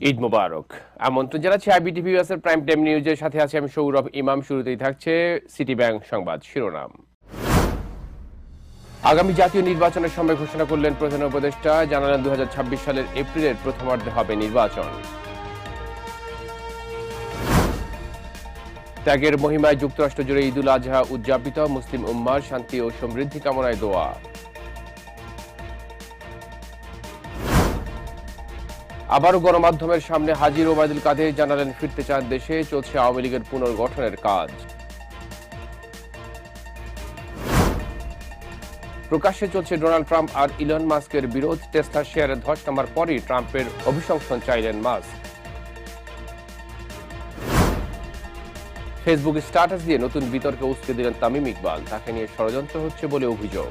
ঈদ মোবারক। আমন্ত্রণ জানাচ্ছি আইবিটিভি এর প্রাইম টাইম নিউজের সাথে আছি আমি সৌরভ ইমাম, শুরুতেই থাকছে সিটি ব্যাংক সংবাদ শিরোনাম। আগামী জাতীয় নির্বাচনের সময় ঘোষণা করলেন প্রধান উপদেষ্টা, জানালেন দু হাজার ছাব্বিশ সালের এপ্রিলের প্রথমার্ধে হবে নির্বাচন। ত্যাগের মহিমায় যুক্তরাষ্ট্র জুড়ে ঈদুল আজহা উদযাপিত, মুসলিম উম্মার শান্তি ও সমৃদ্ধি কামনায় দোয়া। আবারও গণমাধ্যমের সামনে হাজির ওবায়দুল কাদের জানালেন, ফিরতে চান দেশে, চলছে আওয়ামী লীগের পুনর্গঠনের কাজ। প্রকাশ্যে চলছে ডোনাল্ড ট্রাম্প আর ইলন মাস্কের বিরোধ। টেসলা শেয়ারে ধস নামার পরই ট্রাম্পের অভিশংসন চাইলেন মাস্ক। ফেসবুক স্ট্যাটাস দিয়ে নতুন বিতর্কে উস্কে দিলেন তামিম ইকবাল। তাকে নিয়ে ষড়যন্ত্র হচ্ছে বলে অভিযোগ।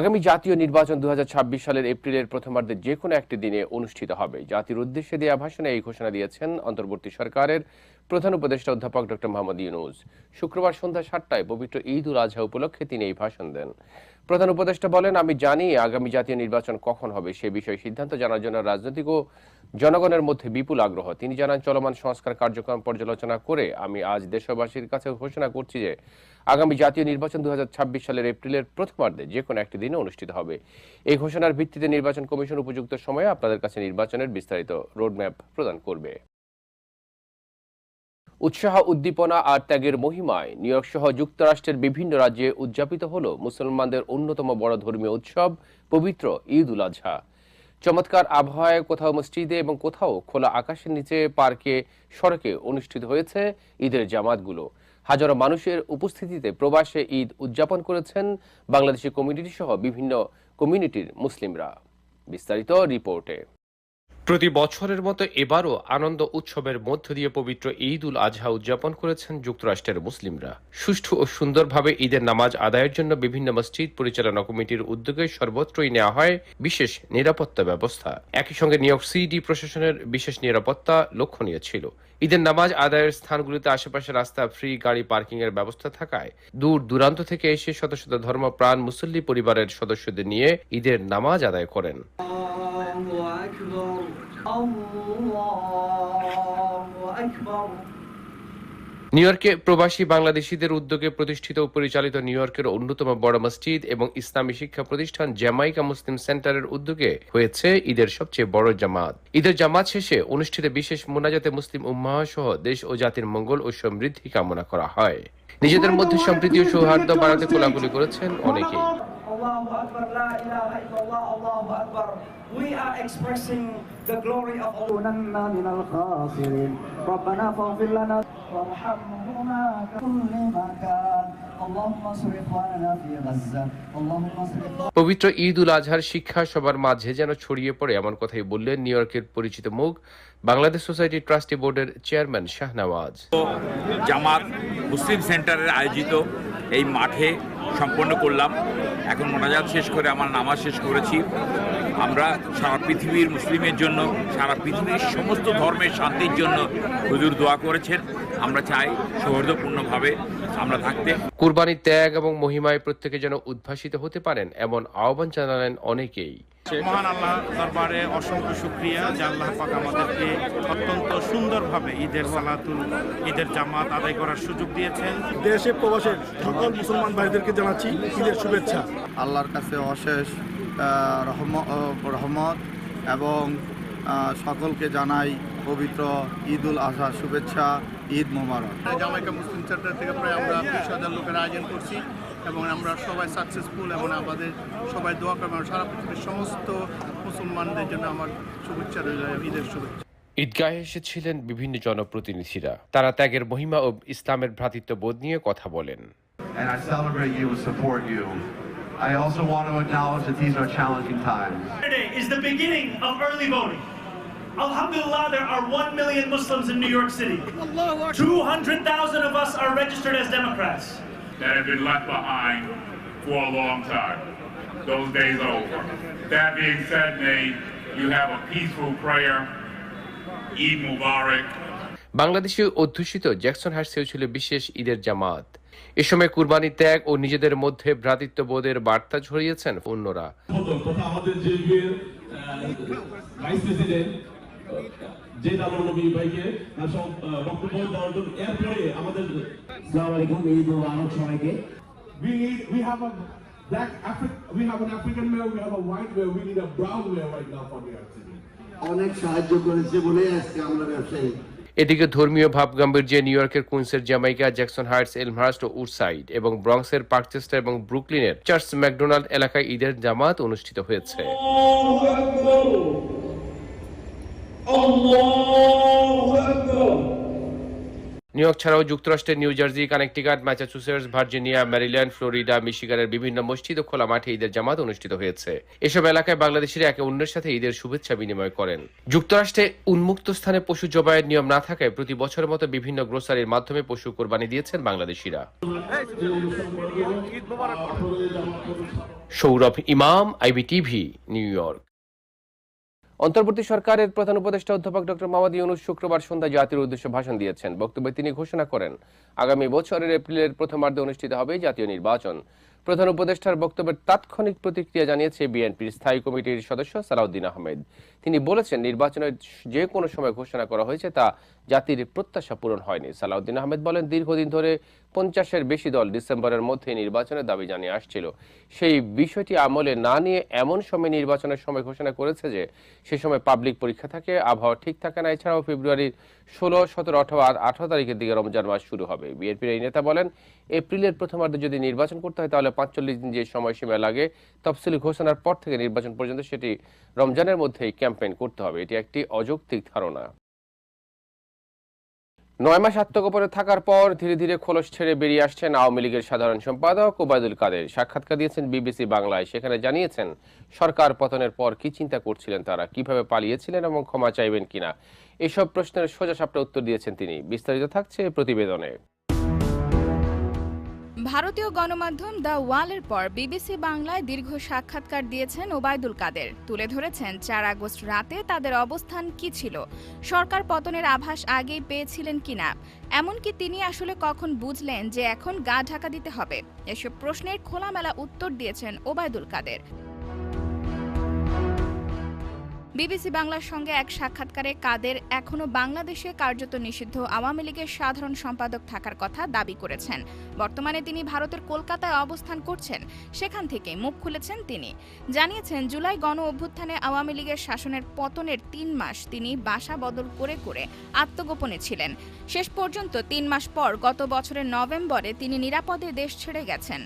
আগামী জাতীয় নির্বাচন দু হাজার ছাব্বিশ সালের এপ্রিলের প্রথমার্ধে যে কোনো একটি দিনে অনুষ্ঠিত হবে। জাতির উদ্দেশ্যে দেওয়া ভাষণে এই ঘোষণা দিয়েছেন অন্তর্বর্তী সরকারের প্রধান উপদেষ্টা অধ্যাপক ডক্টর মোহাম্মদ ইউনুস শুক্রবার সন্ধ্যা সাতটায় পবিত্র ঈদ উল আজহা উপলক্ষে তিনি এই ভাষণ দেন। প্রধান উপদেষ্টা বলেন, আমি জানি আগামী জাতীয় নির্বাচন কখন হবে, সে বিষয়ে সিদ্ধান্ত জানার জন্য রাজনৈতিক ও জনগণের মধ্যে বিপুল আগ্রহ। তিনি জানান, চলমান সংস্কার কার্যক্রম পর্যালোচনা করে আমি আজ দেশবাসীর কাছে ঘোষণা করছি যে আগামী জাতীয় নির্বাচন দু হাজার ছাব্বিশ সালের এপ্রিলের প্রথমার্ধে যে কোনো একটি দিনে অনুষ্ঠিত হবে। এই ঘোষণার ভিত্তিতে নির্বাচন কমিশন উপযুক্ত সময়ে আপনাদের কাছে নির্বাচনের বিস্তারিত রোডম্যাপ প্রদান করবে। উৎসাহ, উদ্দীপনা আর ত্যাগের মহিমায় নিউ ইয়র্ক সহ যুক্তরাষ্ট্রের বিভিন্ন রাজ্যে উদযাপিত হল মুসলমানদের অন্যতম বড় ধর্মীয় উৎসব, পবিত্র ঈদ উল আজহা চমৎকার আবহাওয়ায় কোথাও মসজিদে এবং কোথাও খোলা আকাশের নিচে পার্কে সড়কে অনুষ্ঠিত হয়েছে ঈদের জামাতগুলো। হাজারো মানুষের উপস্থিতিতে প্রবাসে ঈদ উদযাপন করেছেন বাংলাদেশি কমিউনিটি সহ বিভিন্ন কমিউনিটির মুসলিমরা। বিস্তারিত রিপোর্টে। প্রতি বছরের মতো এবারও আনন্দ উৎসবের মধ্য দিয়ে পবিত্র ঈদ উল আজহা উদযাপন করেছেন যুক্তরাষ্ট্রের মুসলিমরা। সুষ্ঠু ও সুন্দরভাবে ঈদের নামাজ আদায়ের জন্য বিভিন্ন মসজিদ পরিচালনা কমিটির উদ্যোগে সর্বত্রই নেওয়া হয় বিশেষ নিরাপত্তা ব্যবস্থা। একই সঙ্গে নিউ ইয়র্ক প্রশাসনের বিশেষ নিরাপত্তা লক্ষণীয় ছিল। ঈদের নামাজ আদায়ের স্থানগুলিতে আশেপাশে রাস্তা ফ্রি গাড়ি পার্কিং এর ব্যবস্থা থাকায় দূর দূরান্ত থেকে এসে শত শত ধর্মপ্রাণ মুসল্লি পরিবারের সদস্যদের নিয়ে ঈদের নামাজ আদায় করেন الله أكبر الله أكبر নিউ ইয়র্কে প্রবাসী বাংলাদেশিদের উদ্যোগে প্রতিষ্ঠিত ও পরিচালিত নিউ ইয়র্কের অন্যতম বড় মসজিদ এবং ইসলামী শিক্ষা প্রতিষ্ঠান জ্যামাইকা মুসলিম সেন্টারের উদ্যোগে হয়েছে ঈদের সবচেয়ে বড় জামাত ঈদের জামাত শেষে অনুষ্ঠিত বিশেষ মোনাজাতে মুসলিম উম্মাহ সহ দেশ ও জাতির মঙ্গল ও সমৃদ্ধি কামনা করা হয় নিজেদের মধ্যে সম্প্রীতি ও সৌহার্দ্য বাড়াতে কোলাকুলি করেছেন অনেকেই Allahu Akbar, La ilaha illallah, Allahu Akbar. We are expressing the glory of Allah. كنا من الخاسرين ربنا فاغفر لنا وارحمهما كل مكان اللهم انصر إخواننا في غزة اللهم انصر إخواننا পবিত্র ঈদ উল আজহার শিক্ষা সবার মাঝে যেন ছড়িয়ে পড়ে এমন কথাই বললেন নিউ ইয়র্কের পরিচিত মুখ বাংলাদেশ সোসাইটি ট্রাস্টি বোর্ডের চেয়ারম্যান শাহনওয়াজ জামাত মুসলিম সেন্টারের আয়োজিত এই মাঠে সম্পন্ন করলাম এখন মোনাজাত শেষ করে আমার নামাজ শেষ করেছি আমরা সারা পৃথিবীর মুসলিমের জন্য সারা পৃথিবীর সমস্ত ধর্মের শান্তির জন্য হুজুর দোয়া করেছেন। আমরা চাই সৌহার্দ্যপূর্ণভাবে আমরা থাকতে। কুরবানি ত্যাগ এবং মহিমায় প্রত্যেকে যেন উদ্ভাসিত হতে পারেন এমন আহ্বান জানালেন অনেকেই। মহান আল্লাহ দরবারে অসংখ্য শুক্রিয়া যে আল্লাহ পাক আমাদেরকে অত্যন্ত সুন্দরভাবে ঈদের সালাতুল ঈদের জামাত আদায় করার সুযোগ দিয়েছেন। দেশে প্রবাসের সকল মুসলমান ভাইদেরকে জানাচ্ছি ঈদের শুভেচ্ছা। আল্লাহর কাছে অশেষ রহম- রহমত এবং সকলকে জানাই পবিত্র ঈদ উল আজহা শুভেচ্ছা ঈদ মোবারক। জামাইকা মুসলিম সেন্টার থেকে প্রায় আমরা বিশ হাজার লোকের আয়োজন করছি এবং আমরা সবাই সাকসেসফুল এবং আমাদের সবাই দোয়া করবেন সারা পৃথিবীর সমস্ত মুসলমানদের জন্য আমার শুভেচ্ছা রইল ঈদের শুভেচ্ছা। ঈদগাহে এসেছিলেন বিভিন্ন জনপ্রতিনিধিরা। তারা ত্যাগের মহিমা ও ইসলামের ভ্রাতৃত্ববোধ নিয়ে কথা বলেন। And I celebrate you and support you. I also want to acknowledge that these are challenging times. Saturday is the beginning of early voting. Alhamdulillah, there are 1 million Muslims in New York City. 200,000 of us are registered as Democrats. that have been left behind for a long time. Those days are over. That being said, may you have a peaceful prayer. Eid Mubarak. বাংলাদেশে অধ্যুষিত Jackson হার্সেও ছিল বিশেষ ঈদের জামাত এ সময় কুরবানি ত্যাগ ও নিজেদের মধ্যে ভ্রাতৃত্ববোধের বার্তা ছড়িয়েছেন অন্যরা। আমাদের জেবিএর ভাইস প্রেসিডেন্ট যে দাবর ভাইকে বক্তব্য দেওয়ার জন্য এরপরে আমাদের আসসালামু আলাইকুম ঈদ মুবারক সবাইকে। We need we have a black Afri- we have an African male, we have a white male, we need a brown male right now for New York City. অনেক সাহায্য করেছে বলে আজকে আমরা ব্যবসায়ী। এদিকে ধর্মীয় ভাবগাম্ভীর্যে নিউ ইয়র্কের কুইন্সের জ্যামাইকা, জ্যাকসন হার্টস এলমহার্স্ট ও উডসাইড এবং ব্রংসের পার্কচেস্টার এবং ব্রুকলিনের চার্চ ম্যাকডোনাল্ড এলাকায় ঈদের জামাত অনুষ্ঠিত হয়েছে। নিউ ইয়র্ক ছাড়াও যুক্তরাষ্ট্রের New Jersey Connecticut Massachusetts Virginia Maryland Florida মিশিগানের বিভিন্ন মসজিদ ও খোলা মাঠে ঈদের জামাত অনুষ্ঠিত হয়েছে। এসব এলাকায় বাংলাদেশিরা একে অন্যের সাথে ঈদের শুভেচ্ছা বিনিময় করেন। যুক্তরাষ্ট্রে উন্মুক্ত স্থানে পশু জবাইয়ের নিয়ম না থাকায় প্রতি বছরের মতো বিভিন্ন গ্রোসারির মাধ্যমে পশু কোরবানি দিয়েছেন বাংলাদেশিরা। সৌরভ ইমাম, আইবিটিভি, নিউ ইয়র্ক। অন্তর্বর্তী সরকারের প্রধান উপদেষ্টা অধ্যাপক ডক্টর মামাদি ইউনুস শুক্রবার সন্ধ্যায় জাতির উদ্দেশ্যে ভাষণ দিয়েছেন। বক্তব্যে তিনি ঘোষণা করেন, আগামী বছরের এপ্রিলের প্রথমার্ধে অনুষ্ঠিত হবে জাতীয় নির্বাচন। প্রধান উপদেষ্টার বক্তব্যের তাৎক্ষণিক প্রতিক্রিয়া জানিয়েছে বিএনপির স্থায়ী কমিটির সদস্য সালাউদ্দিন আহমেদ। তিনি বলেছেন নির্বাচনের যে কোনো সময় ঘোষণা করা হয়েছে তা জাতির প্রত্যাশা পূরণ হয়নি। সালাউদ্দিন আহমেদ বলেন, দীর্ঘদিন ধরে পঞ্চাশের বেশি দল ডিসেম্বরের মধ্যে নির্বাচনের দাবি জানিয়ে আসছিল। সেই বিষয়টি আমলে না নিয়ে এমন সময় নির্বাচনের সময় ঘোষণা করেছে যে, সে সময় পাবলিক পরীক্ষা থাকে, আবহাওয়া ঠিক থাকে না। এছাড়াও ফেব্রুয়ারির ষোলো, সতেরো আর আঠারো তারিখের দিকে রমজান মাস শুরু হবে। বিএনপির এই নেতা বলেন, এপ্রিলের প্রথমার্ধে যদি নির্বাচন করতে হয় তাহলে পাঁচচল্লিশ দিন যে সময়সীমা লাগে, তফসিলি ঘোষণার পর থেকে নির্বাচন পর্যন্ত সেটি রমজানের মধ্যেই ক্যাম্পেইন করতে হবে, এটি একটি অযৌক্তিক ধারণা। নয় মাস আত্মগোপনে থাকার পর ধীরে ধীরে খোলস ছেড়ে বেরিয়ে আসছেন আওয়ামী লীগের সাধারণ সম্পাদক ওবায়দুল কাদের। সাক্ষাৎকার দিয়েছেন বিবিসি বাংলায়, সেখানে জানিয়েছেন, সরকার পতনের পর কি চিন্তা করছিলেন তারা, কীভাবে পালিয়েছিলেন এবং ক্ষমা চাইবেন কিনা? এসব প্রশ্নের সোজা সাপটা উত্তর দিয়েছেন তিনি। বিস্তারিত থাকছে প্রতিবেদনে। ভারতীয় গণমাধ্যম দ্য ওয়ালের পর বিবিসি বাংলায় দীর্ঘ সাক্ষাৎকার দিয়েছেন ওবায়দুল কাদের। তুলে ধরেছেন, চার আগস্ট রাতে তাদের অবস্থান কি ছিল? সরকার পতনের আভাস আগেই পেয়েছিলেন কিনা? এমনকি তিনি আসলে কখন বুঝলেন যে এখন গা ঢাকা দিতে হবে? এসব প্রশ্নের খোলামেলা উত্তর দিয়েছেন ওবায়দুল কাদের। বিবিসি বাংলার সঙ্গে এক সাক্ষাৎকারে কাদের এখনও বাংলাদেশে কার্যত নিষিদ্ধ আওয়ামী লীগের সাধারণ সম্পাদক থাকার কথা দাবি করেছেন। বর্তমানে তিনি ভারতের কলকাতায় অবস্থান করছেন। সেখান থেকে মুখ খুলেছেন তিনি। জানিয়েছেন, জুলাই গণ অভ্যুত্থানে আওয়ামী লীগের শাসনের পতনের তিন মাস তিনি বাসা বদল করে করে আত্মগোপনে ছিলেন। শেষ পর্যন্ত তিন মাস পর গত বছরের নভেম্বরে তিনি নিরাপদে দেশ ছেড়ে গেছেন।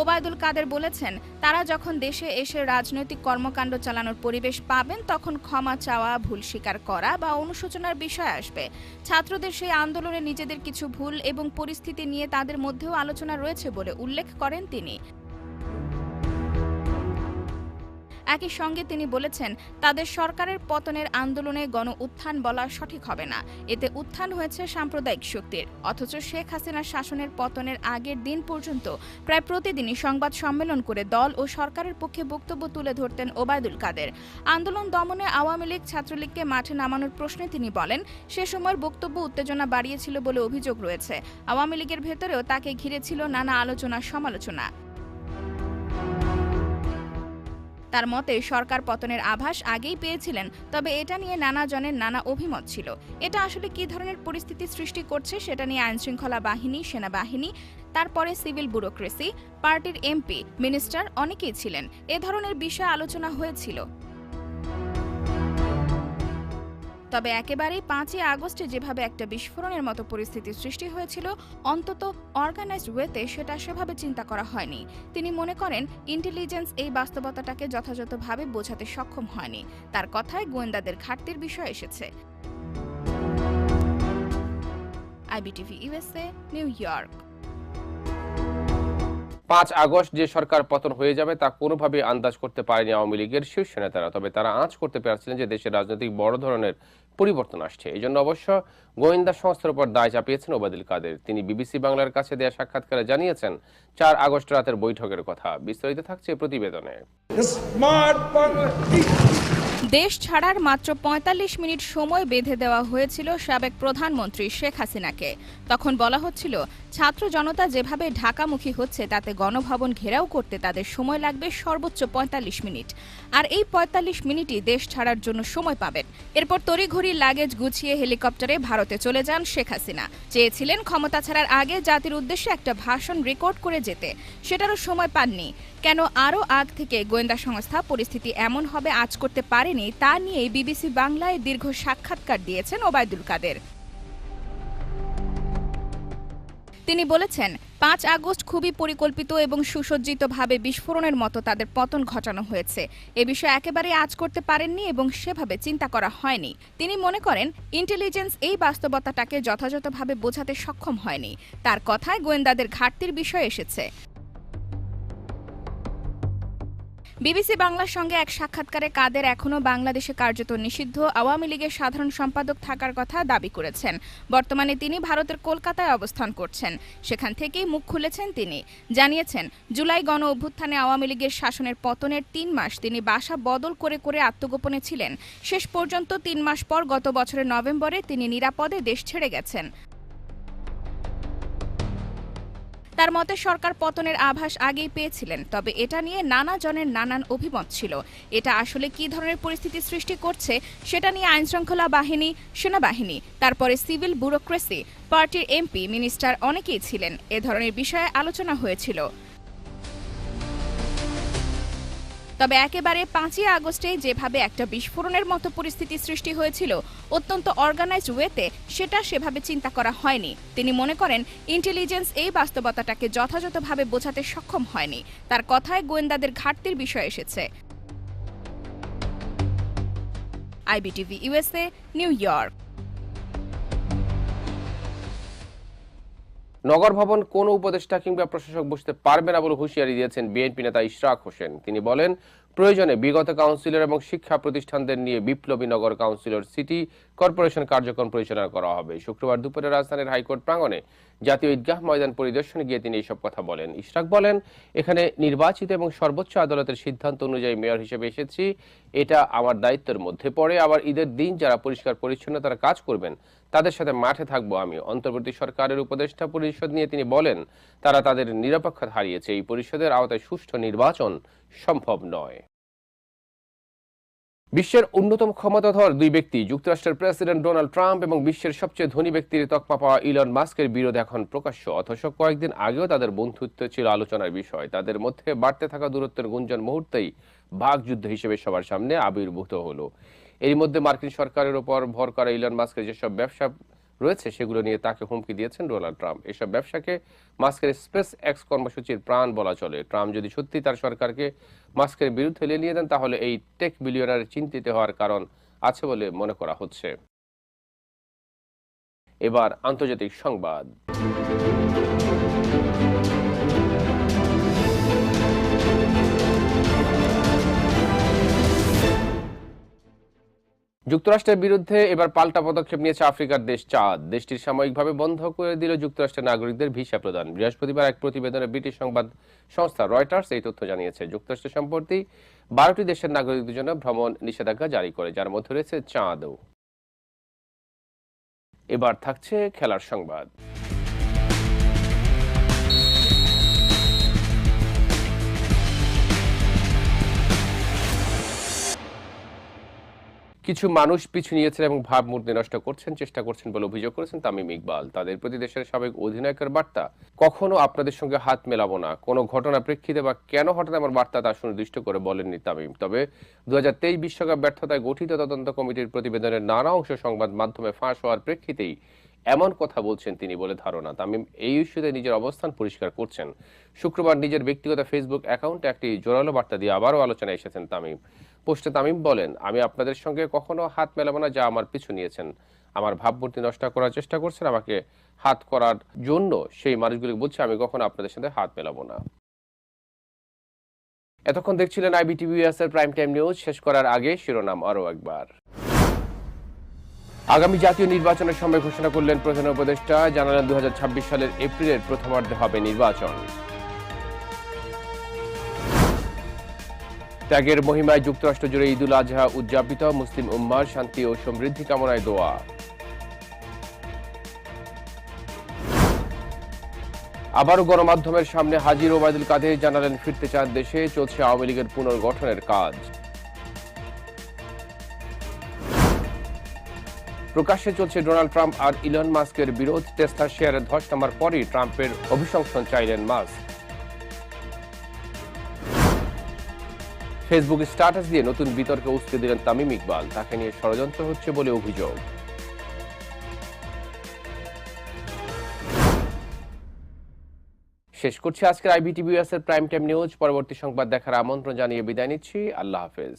ওবায়দুল কাদের বলেছেন, তারা যখন দেশে এসে রাজনৈতিক কর্মকাণ্ড চালানোর পরিবেশ পাবেন, তখন ক্ষমা চাওয়া, ভুল স্বীকার করা বা অনুশোচনার বিষয় আসবে। ছাত্রদের সেই আন্দোলনে নিজেদের কিছু ভুল এবং পরিস্থিতি নিয়ে তাদের মধ্যেও আলোচনা রয়েছে বলে উল্লেখ করেন তিনি। একই সঙ্গে তিনি বলেছেন, তাদের সরকারের পতনের আন্দোলনে গণ উত্থান বলা সঠিক হবে না। এতে উত্থান হয়েছে সাম্প্রদায়িক শক্তির। অথচ শেখ হাসিনার শাসনের পতনের আগের দিন পর্যন্ত প্রায় প্রতিদিনই সংবাদ সম্মেলন করে দল ও সরকারের পক্ষে বক্তব্য তুলে ধরতেন ওবায়দুল কাদের। আন্দোলন দমনে আওয়ামী লীগ ছাত্রলীগকে মাঠে নামানোর প্রশ্নে তিনি বলেন, সে সময়ের বক্তব্য উত্তেজনা বাড়িয়েছিল বলে অভিযোগ রয়েছে। আওয়ামী লীগের ভেতরেও তাকে ঘিরে ছিল নানা আলোচনা সমালোচনা তার মতে, সরকার পতনের আভাস আগেই পেয়েছিলেন, তবে এটা নিয়ে নানা জনের নানা অভিমত ছিল। এটা আসলে কি ধরনের পরিস্থিতি সৃষ্টি করছে সেটা নিয়ে আইনশৃঙ্খলা বাহিনী, সেনাবাহিনী, তারপরে সিভিল ব্যুরোক্রেসি, পার্টির এমপি, মিনিস্টার অনেকেই ছিলেন। এ ধরনের বিষয়ে আলোচনা হয়েছিল। তবে একেবারেই পাঁচই আগস্টে যেভাবে একটা বিস্ফোরণের মতো পরিস্থিতি সৃষ্টি হয়েছিল, অন্তত অর্গানাইজড ওয়েতে সেটা সেভাবে চিন্তা করা হয়নি। তিনি মনে করেন ইন্টেলিজেন্স এই বাস্তবতাটাকে যথাযথভাবে বোঝাতে সক্ষম হয়নি। তার কথায় গোয়েন্দাদের ঘাটতির বিষয় এসেছে। IBTV USA New York. পাঁচ আগস্ট যে সরকার পতন হয়ে যাবে, তা কোনোভাবে আন্দাজ করতে পারেনি আওয়ামী লীগের শীর্ষ নেতারা। তবে তারা আঁচ করতে পেরেছিলেন যে দেশের রাজনৈতিক বড় ধরনের পরিবর্তন আসছে। এই জন্য অবশ্য গোয়েন্দা সংস্থার উপর দায় চাপিয়েছেন ওবায়দুল কাদের। তিনি বিবিসি বাংলার কাছে দেয়া সাক্ষাৎকারে জানিয়েছেন, চার আগস্ট রাতের বৈঠকের কথা। বিস্তারিত থাকছে প্রতিবেদনে। দেশ ছাড়ার মাত্র ৪৫ মিনিট সময় বেঁধে দেওয়া হয়েছিল সাবেক প্রধানমন্ত্রী শেখ হাসিনাকে। তখন বলা হচ্ছিল, ছাত্র জনতা যেভাবে ঢাকামুখী হচ্ছে, তাতে গণভবন ঘেরাও করতে তাদের সময় লাগবে সর্বোচ্চ ৪৫ মিনিট। আর এই ৪৫ মিনিটই দেশ ছাড়ার জন্য সময় পাবেন। এরপর তড়িঘড়ি লাগেজ গুছিয়ে হেলিকপ্টারে ভারতে চলে যান শেখ হাসিনা। চেয়েছিলেন ক্ষমতা ছাড়ার আগে জাতির উদ্দেশ্যে একটা ভাষণ রেকর্ড করে যেতে। সেটারও সময় পাননি। কেন আরও আগ থেকে গোয়েন্দা সংস্থা পরিস্থিতি এমন হবে আজ করতে পারেনি তা নিয়ে বিবিসি বাংলায় দীর্ঘ সাক্ষাৎকার দিয়েছেন ওবায়দুল কাদের। তিনি বলেছেন, পাঁচ আগস্ট খুবই পরিকল্পিত এবং সুসজ্জিতভাবে বিস্ফোরণের মতো তাদের পতন ঘটানো হয়েছে। এ বিষয়ে একেবারে আজ করতে পারেননি এবং সেভাবে চিন্তা করা হয়নি। তিনি মনে করেন ইন্টেলিজেন্স এই বাস্তবতাটাকে যথাযথভাবে বোঝাতে সক্ষম হয়নি। তার কথায় গোয়েন্দাদের ঘাটতির বিষয় এসেছে। বিবিসি বাংলার সঙ্গে এক সাক্ষাৎকারে কাদের এখনও বাংলাদেশে কার্যত নিষিদ্ধ, আওয়ামী লীগের সাধারণ সম্পাদক থাকার কথা দাবি করেছেন। বর্তমানে তিনি ভারতের কলকাতায় অবস্থান করছেন। সেখান থেকেই মুখ খুলেছেন তিনি। জানিয়েছেন, জুলাই গণ অভ্যুত্থানে আওয়ামী লীগের শাসনের পতনের তিন মাস তিনি বাসা বদল করে করে আত্মগোপনে ছিলেন। শেষ পর্যন্ত তিন মাস পর গত বছরের নভেম্বরে তিনি নিরাপদে দেশ ছেড়ে গেছেন। তার মতে সরকার পতনের আভাস আগেই পেয়েছিলেন, তবে এটা নিয়ে নানা জনের নানান অভিমত ছিল। এটা আসলে কি ধরনের পরিস্থিতি সৃষ্টি করছে সেটা নিয়ে আইনশৃঙ্খলা বাহিনী, সেনাবাহিনী, তারপরে সিভিল ব্যুরোক্রেসি, পার্টির এমপি, মিনিস্টার অনেকেই ছিলেন। এ ধরনের বিষয়ে আলোচনা হয়েছিল। তবে একেবারে পাঁচই আগস্টে যেভাবে একটা বিস্ফোরণের মতো পরিস্থিতি সৃষ্টি হয়েছিল, অত্যন্ত অর্গানাইজড ওয়েতে সেটা সেভাবে চিন্তা করা হয়নি। তিনি মনে করেন ইন্টেলিজেন্স এই বাস্তবতাটাকে যথাযথভাবে বোঝাতে সক্ষম হয়নি। তার কথায় গোয়েন্দাদের ঘাটতির বিষয় এসেছে। IBTV USA New York. নগর ভবন কোনো উপদেষ্টা কিংবা প্রশাসক বসতে পারবে না বলে হুঁশিয়ারি দিয়েছেন বিএনপি নেতা ইশরাক হোসেন। তিনি বলেন, প্রয়োজনে বিগত কাউন্সিলর এবং শিক্ষা প্রতিষ্ঠানদের নিয়ে বিপ্লবী নগর কাউন্সিলর সিটি কর্পোরেশন কার্যক্রম পরিচালনা করা হবে। শুক্রবার দুপুরে রাজধানীর হাইকোর্ট প্রাঙ্গণে জাতীয় ঈদগাহ ময়দান পরিদর্শনে গিয়ে তিনি এইসব কথা বলেন। ইশরাক বলেন, এখানে নির্বাচিত এবং সর্বোচ্চ আদালতের সিদ্ধান্ত অনুযায়ী মেয়র হিসেবে এসেছি। এটা আমার দায়িত্বের মধ্যে পড়ে। আবার ঈদের দিন যারা পরিষ্কার পরিচ্ছন্নতার কাজ করবেন, তাদের সাথে মাঠে থাকব আমি। অন্তর্বর্তী সরকারের উপদেষ্টা পরিষদ নিয়ে তিনি বলেন, তারা তাদের নিরপেক্ষতা হারিয়েছে। এই পরিষদের আওতায় সুষ্ঠু নির্বাচন সম্ভব নয়। বিশ্বের অন্যতম ক্ষমতাধর দুই ব্যক্তি, যুক্তরাষ্ট্রের প্রেসিডেন্ট ডোনাল্ড ট্রাম্প এবং বিশ্বের সবচেয়ে ধনী ব্যক্তির তকমা পাওয়া ইলন মাস্কের বিরোধ এখন প্রকাশ্য। অথচ কয়েকদিন আগেও তাদের বন্ধুত্ব ছিল আলোচনার বিষয়। তাদের মধ্যে বাড়তে থাকা দূরত্বের গুঞ্জন মুহূর্তেই ভাগযুদ্ধ হিসেবে সবার সামনে আবির্ভূত হলো। এর মধ্যে মার্কিন সরকারের ওপর ভর করা ইলন মাস্কের যেসব ব্যবসা রয়েছে, সেগুলো নিয়ে তাকে হুমকি দিয়েছেন ডোনাল্ড ট্রাম্প। এসব ব্যবসাকে মাস্কের স্পেস এক্স কর্মসূচির প্রাণ বলা চলে। ট্রাম্প যদি সত্যি তার সরকারকে মাস্কের বিরুদ্ধে নিয়ে দেন, তাহলে এই টেক বিলিয়নার চিন্তিত হওয়ার কারণ আছে বলে মনে করা হচ্ছে। এবার আন্তর্জাতিক সংবাদ। যুক্তরাষ্ট্রের বিরুদ্ধে এবার পাল্টা পদক্ষেপ নিয়েছে আফ্রিকার দেশ চাঁদ। দেশটির সাময়িকভাবে বন্ধ করে দিল যুক্তরাষ্ট্রের নাগরিকদের ভিসা প্রদান। বৃহস্পতিবার এক প্রতিবেদনে ব্রিটিশ সংবাদ সংস্থা রয়টার্স এই তথ্য জানিয়েছে। যুক্তরাষ্ট্র সম্প্রতি বারোটি দেশের নাগরিকদের জন্য ভ্রমণ নিষেধাজ্ঞা জারি করে, যার মধ্যে রয়েছে চাঁদও। এবার থাকছে খেলার সংবাদ। কিছু মানুষ পিছু নিয়েছেন এবং ভাবমূর্তি নষ্ট করছেন, চেষ্টা করছেন বলে অভিযোগ করেছেন তামিম ইকবাল। তাদের প্রতি দেশের সাবেক অধিনায়কের বার্তা, কখনো আপনাদের সঙ্গে হাত মেলাবো না। কোনো ঘটনা প্রেক্ষিতে বা কেন হঠাৎ আমার বার্তা তা সুনির্দিষ্ট করে বলেননি তামিম। তবে দু বিশ্বকাপ ব্যর্থতায় গঠিত তদন্ত কমিটির প্রতিবেদনের নানা অংশ সংবাদ মাধ্যমে ফাঁস হওয়ার প্রেক্ষিতেই এমন কথা বলছেন তিনি বলে ধারণা। তামিম এই ইস্যুতে নিজের অবস্থান পরিষ্কার করছেন। শুক্রবার নিজের ব্যক্তিগত ফেসবুক অ্যাকাউন্টে একটি জোরালো বার্তা দিয়ে আবারও আলোচনায় এসেছেন তামিম। পোস্টে তামিম বলেন, আমি আপনাদের সঙ্গে কখনো হাত মেলাবো না, যা আমার পিছু নিয়েছেন। আমার ভাবমূর্তি নষ্ট করার চেষ্টা করছেন, আমাকে হাত করার জন্য সেই মানুষগুলি বলছে, আমি কখনো আপনাদের সাথে হাত মেলাবো না। এতক্ষণ দেখছিলেন আইবিটিভিএস এর প্রাইম টাইম নিউজ। শেষ করার আগে শিরোনাম আরও একবার। আগামী জাতীয় নির্বাচনের সময় ঘোষণা করলেন প্রধান উপদেষ্টা, জানালেন দু হাজার ছাব্বিশ সালের এপ্রিলের প্রথমার্ধে হবে নির্বাচন। ত্যাগের মহিমায় যুক্তরাষ্ট্র জুড়ে ঈদুল আজহা উদযাপিত, মুসলিম উম্মার শান্তি ও সমৃদ্ধি কামনায় দোয়া। আবারও গণমাধ্যমের সামনে হাজির ওবায়দুল কাদের জানালেন, ফিরতে চান দেশে, চলছে আওয়ামী লীগের পুনর্গঠনের কাজ। প্রকাশ্যে চলছে ডোনাল্ড ট্রাম্প আর ইলন মাস্কের বিরোধ টেসলা শেয়ারের ধস নামার পরই ট্রাম্পের অভিশংসন চাইলেন মাস্ক। ফেসবুক স্ট্যাটাস দিয়ে নতুন বিতর্কে উস্কে দিলেন তামিম ইকবাল। তাকে নিয়ে ষড়যন্ত্র হচ্ছে বলে অভিযোগ। শেষ করছি আজকের আইবিটিভি এর প্রাইম টাইম নিউজ পরবর্তী সংবাদ দেখার আমন্ত্রণ জানিয়ে বিদায় নিচ্ছি। আল্লাহ হাফেজ।